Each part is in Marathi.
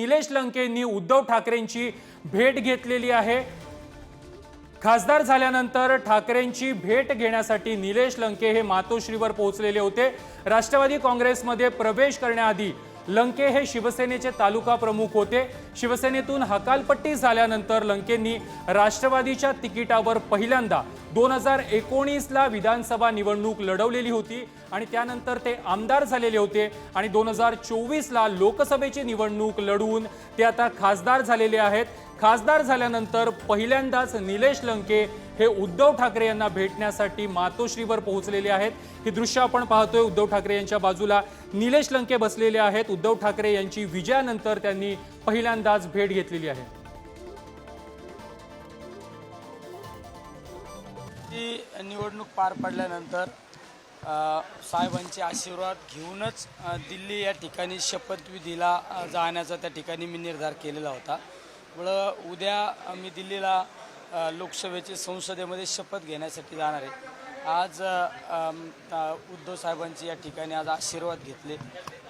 निलेश लंकेंनी उद्धव ठाकरेंची भेट घेतलेली आहे. खासदार झाल्यानंतर ठाकरेंची भेट घेण्यासाठी निलेश लंके हे मातोश्रीवर पोहोचलेले होते. राष्ट्रवादी काँग्रेसमध्ये प्रवेश करण्याआधी लंके हे शिवसेनेचे तालुका प्रमुख होते. शिवसेनेतून हकालपट्टी झाल्यानंतर लंकेंनी राष्ट्रवादीच्या तिकिटावर पहिल्यांदा दोन हजार एकोणीसला विधानसभा निवडणूक लढवलेली होती आणि त्यानंतर ते आमदार झालेले होते आणि दोन हजार चोवीसला लोकसभेची निवडणूक लढवून ते आता खासदार झालेले आहेत. खासदार झाल्यानंतर पहिल्यांदाच निलेश लंके हे उद्धव ठाकरे यांना भेटण्यासाठी मातोश्रीवर पोहोचलेले आहेत. ही दृश्य आपण पाहतोय उद्धव ठाकरे यांच्या बाजूला. निलेश लंके बसलेले आहेत. उद्धव ठाकरे यांची विजयानंतर त्यांनी पहिल्यांदाच भेट घेतलेली आहे. ती निवडणूक पार पडल्यानंतर साहेबांचे आशीर्वाद घेऊनच दिल्ली या ठिकाणी शपथविधीला जाण्याचा त्या ठिकाणी मी निर्धार केलेला होता. त्यामुळं उद्या आम्ही मी दिल्लीला लोकसभेची लोकसभेचे संसदेमध्ये शपथ घेण्यासाठी जाणार आहे. आज उद्धव साहेबांचे या ठिकाणी आज आशीर्वाद घेतले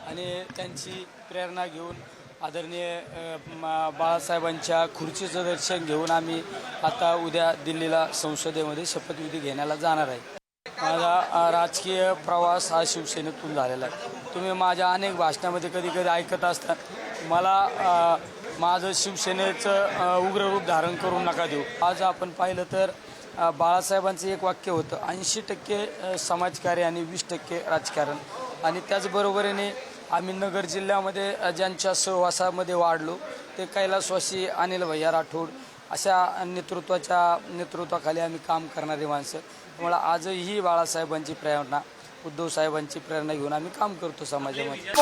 आणि त्यांची प्रेरणा घेऊन आदरणीय बाळासाहेबांच्या खुर्चीचं दर्शन घेऊन आम्ही आता उद्या दिल्लीला संसदेमध्ये शपथविधी घेण्याला जाणार आहे. माझा राजकीय प्रवास हा शिवसेनेतून झालेला आहे. तुम्ही माझ्या अनेक भाषणामध्ये कधी कधी ऐकत असता. मला माझं शिवसेनेचं उग्र रूप धारण करून नका देऊ. आज आपण पाहिलं तर बाळासाहेबांचं एक वाक्य होतं ऐंशी टक्के समाजकार्य आणि वीस टक्के राजकारण. आणि त्याचबरोबरीने आम्ही नगर जिल्ह्यामध्ये ज्यांच्या सहवासामध्ये वाढलो ते कैलासवासी अनिल भैया राठोड अशा नेतृत्वाच्या नेतृत्वाखाली आम्ही काम करणारी माणसं. त्यामुळे आजही बाळासाहेबांची प्रेरणा उद्धव साहेबांची प्रेरणा घेऊन आम्ही काम करतो समाजामध्ये.